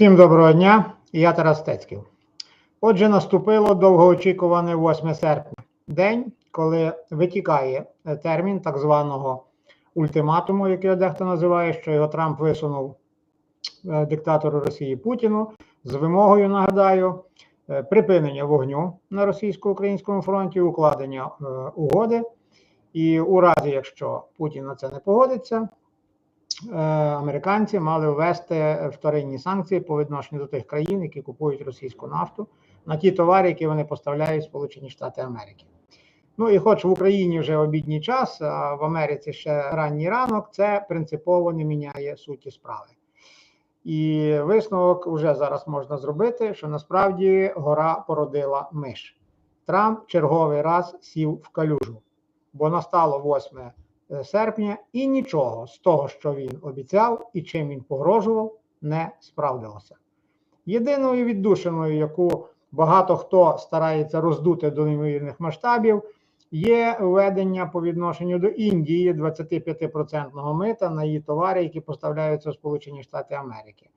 Всім доброго дня, я Тарас Стецьків. Отже, наступило довгоочікуване 8 серпня, день, коли витікає термін так званого ультиматуму, який дехто називає, що його Трамп висунув е, диктатору Росії Путіну з вимогою, нагадаю, е, припинення вогню на російсько-українському фронті, укладення е, угоди. І у разі, якщо Путін на це не погодиться, американці мали ввести вторинні санкції по відношенню до тих країн, які купують російську нафту на ті товари, які вони поставляють в Сполучені Штати Америки. Ну і хоч в Україні вже обідній час, а в Америці ще ранній ранок, це принципово не міняє суті справи. І висновок вже зараз можна зробити, що насправді гора породила миш. Трамп черговий раз сів в калюжу, бо настало 8 серпня, і нічого з того, що він обіцяв і чим він погрожував, не справдилося. Єдиною віддушиною, яку багато хто старається роздути до неймовірних масштабів, є введення по відношенню до Індії 25% мита на її товари, які поставляються в Сполучені Штати Америки.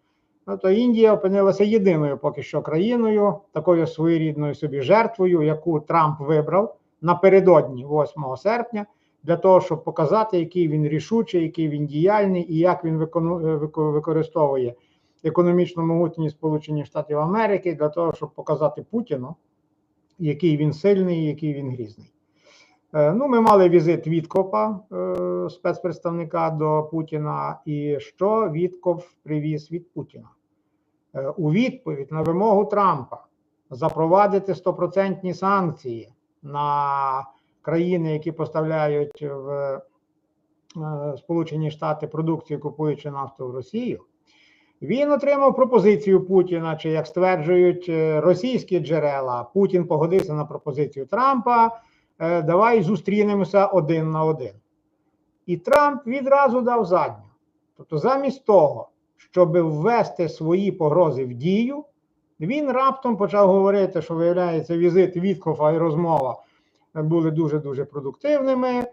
Тобто Індія опинилася єдиною поки що країною, такою своєрідною собі жертвою, яку Трамп вибрав напередодні 8 серпня, для того, щоб показати, який він рішучий, який він діяльний і як він використовує економічну могутність Сполучених Штатів Америки для того, щоб показати Путіну, який він сильний, який він грізний. Е, Ну, ми мали візит Віткопа, е, спецпредставника до Путіна, і що Вітков привіз від Путіна? Е, У відповідь на вимогу Трампа запровадити стопроцентні санкції на країни, які поставляють в е, Сполучені Штати продукцію, купуючи нафту в Росію, він отримав пропозицію Путіна, чи як стверджують е, російські джерела, Путін погодився на пропозицію Трампа. е, Давай зустрінемося один на один. І Трамп відразу дав задню. Тобто, замість того, щоб ввести свої погрози в дію, він раптом почав говорити, що виявляється, візит Віткофа і розмова були дуже-дуже продуктивними.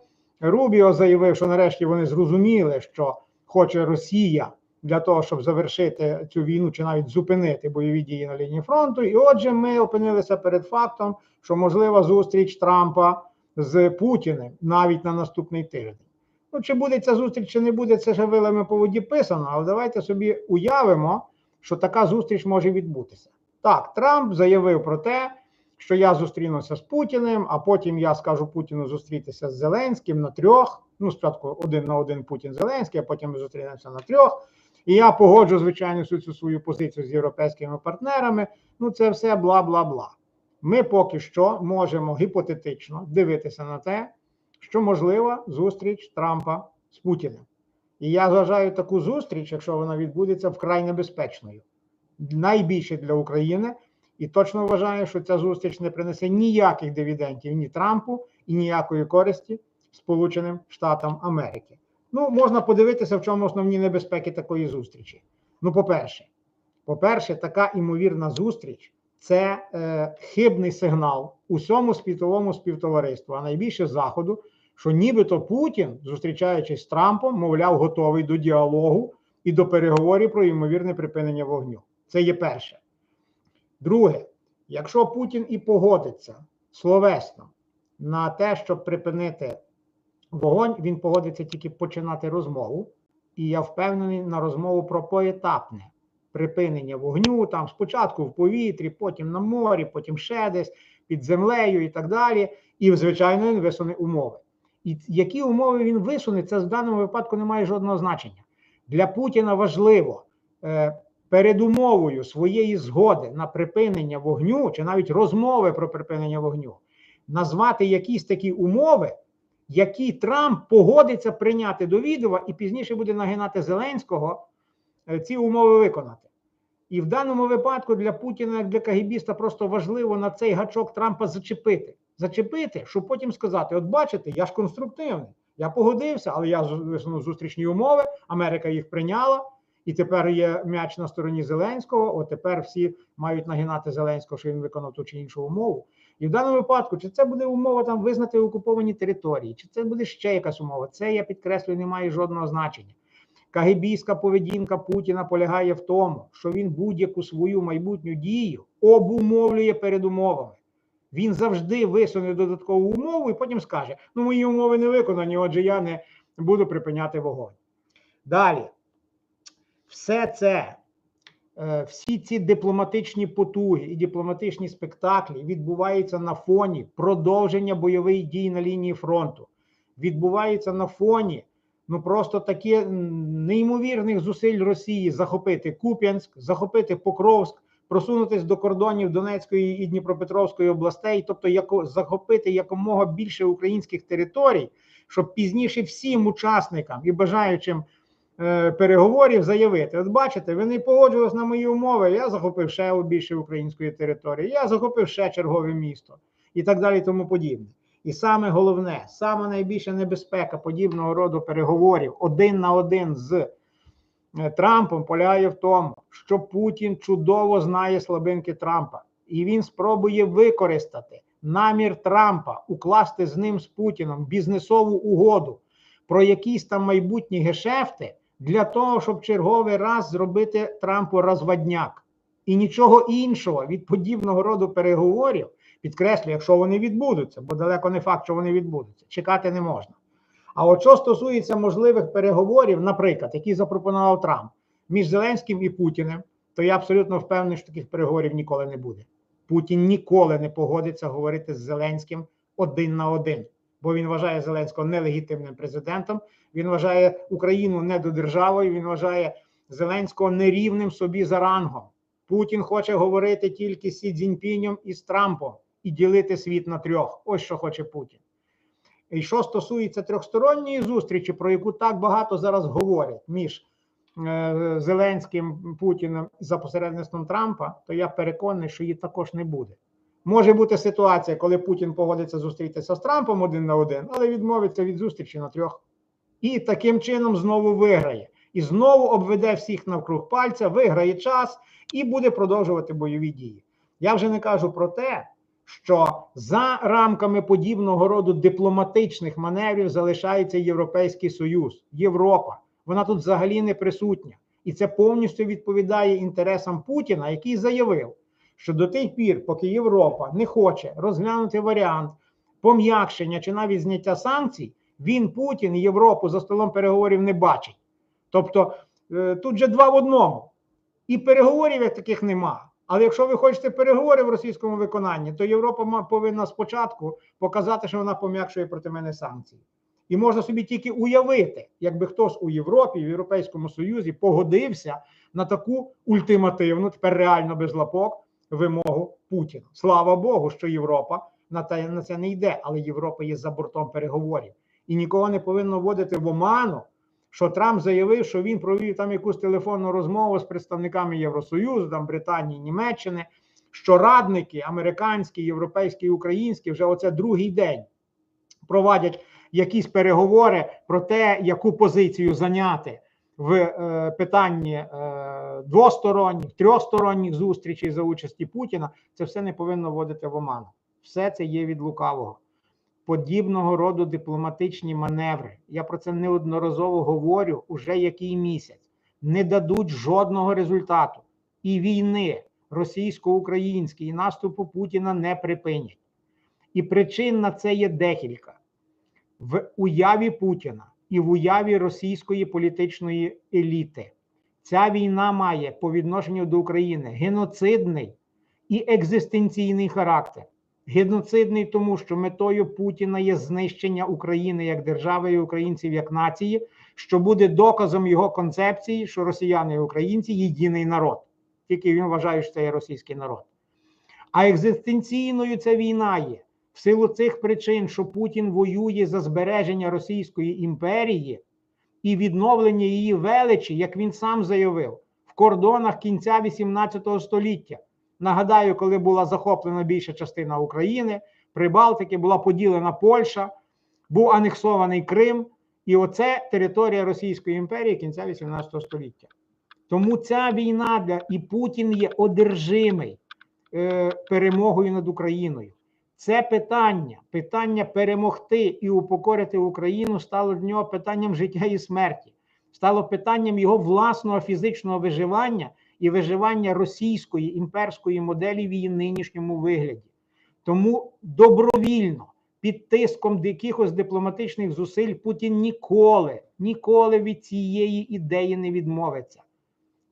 Рубіо заявив, що нарешті вони зрозуміли, що хоче Росія для того, щоб завершити цю війну чи навіть зупинити бойові дії на лінії фронту. І отже, ми опинилися перед фактом, що можлива зустріч Трампа з Путіним навіть на наступний тиждень. Ну, чи буде ця зустріч, чи не буде, це ще вилами по воді писано, але давайте собі уявимо, що така зустріч може відбутися. Так, Трамп заявив про те, що я зустрінуся з Путіним, а потім я скажу Путіну зустрітися з Зеленським на трьох. Ну, спочатку один на один Путін Зеленський, а потім ми зустрінемося на трьох. І я погоджу, звичайно, всю цю свою позицію з європейськими партнерами. Ну, це все бла бла бла. Ми поки що можемо гіпотетично дивитися на те, що можлива зустріч Трампа з Путіним. І я вважаю таку зустріч, якщо вона відбудеться, вкрай небезпечною. Найбільше для України. І точно вважаю, що ця зустріч не принесе ніяких дивідендів ні Трампу і ніякої користі Сполученим Штатам Америки. Ну, можна подивитися, в чому основні небезпеки такої зустрічі. Ну, по-перше, по-перше, така імовірна зустріч це е, хибний сигнал усьому світовому співтовариству, а найбільше заходу, що нібито Путін, зустрічаючись з Трампом, мовляв, готовий до діалогу і до переговорів про ймовірне припинення вогню. Це є перше. Друге, якщо Путін і погодиться словесно на те, щоб припинити вогонь, він погодиться тільки починати розмову. І я впевнений на розмову про поетапне припинення вогню, там спочатку в повітрі, потім на морі, потім ще десь під землею і так далі. І, звичайно, він висуне умови. І які умови він висуне, це в даному випадку не має жодного значення. Для Путіна важливо е, передумовою своєї згоди на припинення вогню, чи навіть розмови про припинення вогню, назвати якісь такі умови, які Трамп погодиться прийняти до відома і пізніше буде нагинати Зеленського е, ці умови виконати. І в даному випадку для Путіна, як для Кагібіста, просто важливо на цей гачок Трампа зачепити. Зачепити, щоб потім сказати: от бачите, я ж конструктивний, я погодився, але я висунув зустрічні умови, Америка їх прийняла, і тепер є м'яч на стороні Зеленського. От тепер всі мають нагинати Зеленського, що він виконав ту чи іншу умову. І в даному випадку, чи це буде умова там визнати окуповані території, чи це буде ще якась умова, це я підкреслюю, не має жодного значення. Кагибійська поведінка Путіна полягає в тому, що він будь-яку свою майбутню дію обумовлює передумовами. Він завжди висуне додаткову умову і потім скаже: ну, мої умови не виконані, отже, я не буду припиняти вогонь. Далі, все це, е, всі ці дипломатичні потуги і дипломатичні спектаклі відбуваються на фоні продовження бойових дій на лінії фронту. Відбуваються на фоні ну просто такі неймовірних зусиль Росії захопити Куп'янськ, захопити Покровськ, просунутись до кордонів Донецької і Дніпропетровської областей, тобто яко, захопити якомога більше українських територій, щоб пізніше всім учасникам і бажаючим переговорів заявити: от бачите, ви не погоджувалися на мої умови. Я захопив ще більше української території, я захопив ще чергове місто і так далі, тому подібне. І саме головне, саме найбільша небезпека подібного роду переговорів один на один з е, Трампом полягає в тому, що Путін чудово знає слабинки Трампа, і він спробує використати намір Трампа укласти з ним з Путіном бізнесову угоду про якісь там майбутні гешефти для того, щоб черговий раз зробити Трампу розвадняк. І нічого іншого від подібного роду переговорів, підкреслю, якщо вони відбудуться, бо далеко не факт, що вони відбудуться, чекати не можна. А от що стосується можливих переговорів, наприклад, які запропонував Трамп між Зеленським і Путіним, то я абсолютно впевнений, що таких переговорів ніколи не буде. Путін ніколи не погодиться говорити з Зеленським один на один, бо він вважає Зеленського нелегітимним президентом. Він вважає Україну недодержавою. Він вважає Зеленського нерівним собі за рангом. Путін хоче говорити тільки з Сі Цзіньпінем і з Трампом і ділити світ на трьох. Ось що хоче Путін. І що стосується трьохсторонньої зустрічі, про яку так багато зараз говорять між е, Зеленським Путіним за посередництвом Трампа, то я переконаний, що її також не буде. Може бути ситуація, коли Путін погодиться зустрітися з Трампом один на один, але відмовиться від зустрічі на трьох. І таким чином знову виграє. І знову обведе всіх навкруг пальця, виграє час і буде продовжувати бойові дії. Я вже не кажу про те, що за рамками подібного роду дипломатичних маневрів залишається Європейський Союз, Європа. Вона тут взагалі не присутня. І це повністю відповідає інтересам Путіна, який заявив, що до тих пір, поки Європа не хоче розглянути варіант пом'якшення чи навіть зняття санкцій, він Путін Європу за столом переговорів не бачить. Тобто е, тут же два в одному. І переговорів як таких нема. Але якщо ви хочете переговори в російському виконанні, то Європа повинна спочатку показати, що вона пом'якшує проти мене санкції. І можна собі тільки уявити, якби хтось у Європі, в Європейському Союзі погодився на таку ультимативну, тепер реально без лапок, вимогу Путіна. Слава Богу, що Європа на те на це не йде, але Європа є за бортом переговорів. І нікого не повинно вводити в оману, що Трамп заявив, що він провів там якусь телефонну розмову з представниками Євросоюзу, там Британії, Німеччини, що радники американські, європейські і українські вже оце другий день проводять якісь переговори про те, яку позицію зайняти в е, питанні е, двосторонніх, трьохсторонніх зустрічей за участі Путіна. Це все не повинно вводити в оману. Все це є від лукавого подібного роду дипломатичні маневри. Я про це неодноразово говорю уже який місяць. Не дадуть жодного результату. І війни російсько-української і наступу Путіна не припинять. І причин на це є декілька. В уяві Путіна і в уяві російської політичної еліти. Ця війна має по відношенню до України геноцидний і екзистенційний характер. Геноцидний, тому що метою Путіна є знищення України як держави і українців як нації, що буде доказом його концепції, що росіяни і українці єдиний народ. Тільки він вважає, що це є російський народ. А екзистенційною ця війна є в силу цих причин, що Путін воює за збереження Російської імперії і відновлення її величі, як він сам заявив, в кордонах кінця 18 століття. Нагадаю, коли була захоплена більша частина України, Прибалтики, була поділена Польща, був анексований Крим, і оце територія Російської імперії кінця 18 століття. Тому ця війна для і Путін є одержимий е, перемогою над Україною. Це питання, питання перемогти і упокорити Україну стало для нього питанням життя і смерті. стало питанням його власного фізичного виживання і виживання російської імперської моделі в її нинішньому вигляді. Тому добровільно під тиском якихось дипломатичних зусиль Путін ніколи, ніколи від цієї ідеї не відмовиться.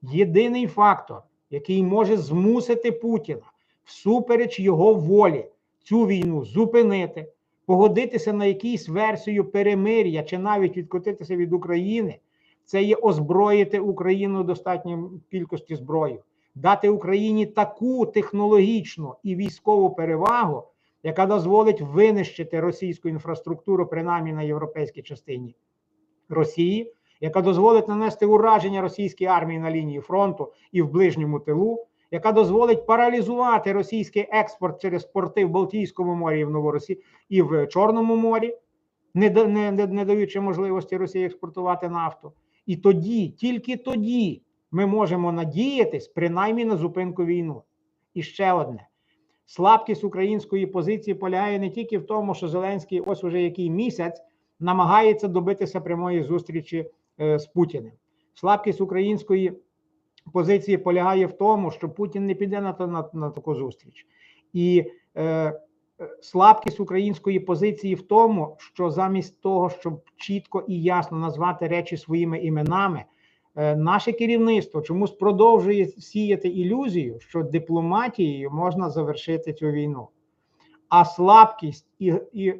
Єдиний фактор, який може змусити Путіна всупереч його волі цю війну зупинити, погодитися на якусь версію перемир'я чи навіть відкотитися від України, це є озброїти Україну достатньої кількості зброї, дати Україні таку технологічну і військову перевагу, яка дозволить винищити російську інфраструктуру, принаймні на європейській частині Росії, яка дозволить нанести ураження російській армії на лінії фронту і в ближньому тилу, яка дозволить паралізувати російський експорт через порти в Балтійському морі і в Новоросі і в Чорному морі, не, не, не, не даючи можливості Росії експортувати нафту. І тоді, тільки тоді, ми можемо надіятись принаймні на зупинку війну. І ще одне. Слабкість української позиції полягає не тільки в тому, що Зеленський ось уже який місяць намагається добитися прямої зустрічі е, з Путіним. Слабкість української позиції полягає в тому, що Путін не піде на, на, на таку зустріч. І е, е, слабкість української позиції в тому, що замість того, щоб чітко і ясно назвати речі своїми іменами, е, наше керівництво чомусь продовжує сіяти ілюзію, що дипломатією можна завершити цю війну. А слабкість і, і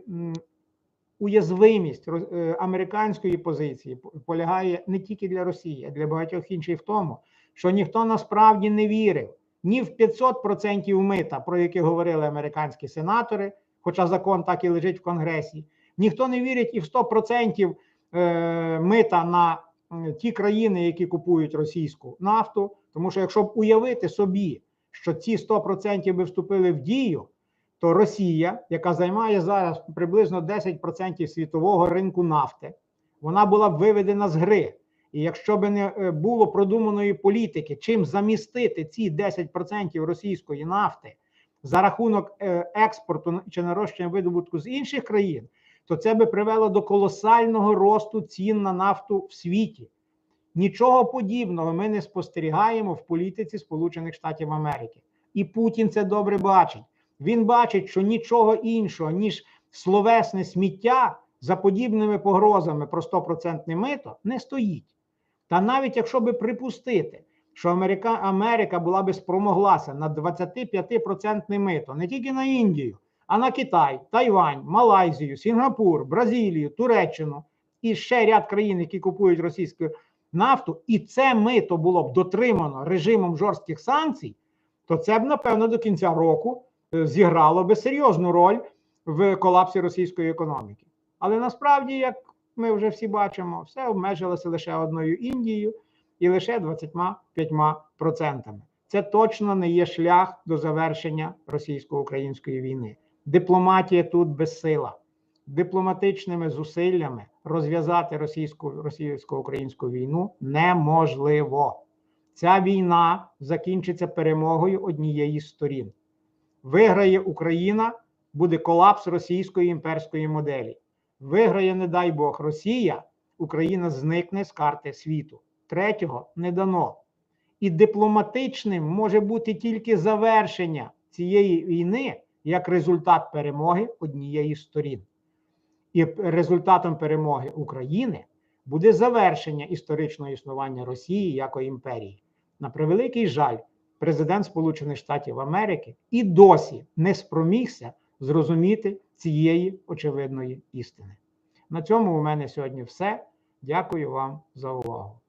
уязвимість е, американської позиції полягає не тільки для Росії, а для багатьох інших в тому, що ніхто насправді не вірив ні в 500% мита, про яке говорили американські сенатори, хоча закон так і лежить в Конгресі. Ніхто не вірить і в 100% е, мита на ті країни, які купують російську нафту. Тому що якщо б уявити собі, що ці 100% би вступили в дію, то Росія, яка займає зараз приблизно 10% світового ринку нафти, вона була б виведена з гри. І якщо б не е, було продуманої політики, чим замістити ці 10% російської нафти за рахунок е, експорту чи нарощення видобутку з інших країн, то це би привело до колосального росту цін на нафту в світі. Нічого подібного ми не спостерігаємо в політиці Сполучених Штатів Америки. І Путін це добре бачить. Він бачить, що нічого іншого, ніж словесне сміття за подібними погрозами про 100% мито не стоїть. Та навіть якщо би припустити, що Америка, Америка була би спромоглася на 25% мито не тільки на Індію, а на Китай, Тайвань, Малайзію, Сінгапур, Бразилію, Туреччину і ще ряд країн, які купують російську нафту, і це мито було б дотримано режимом жорстких санкцій, то це б, напевно, до кінця року е, зіграло би серйозну роль в колапсі російської економіки. Але насправді, як ми вже всі бачимо, все обмежилося лише одною Індією і лише 25%. Це точно не є шлях до завершення російсько-української війни. Дипломатія тут безсила. Дипломатичними зусиллями розв'язати російсько-українську війну неможливо. Ця війна закінчиться перемогою однієї з сторін. Виграє Україна, буде колапс російської імперської моделі. Виграє, не дай Бог, Росія, Україна зникне з карти світу. Третього не дано. І дипломатичним може бути тільки завершення цієї війни як результат перемоги однієї з сторін. І результатом перемоги України буде завершення історичного існування Росії як імперії. На превеликий жаль, президент Сполучених Штатів Америки і досі не спромігся зрозуміти цієї очевидної істини. На цьому у мене сьогодні все. Дякую вам за увагу.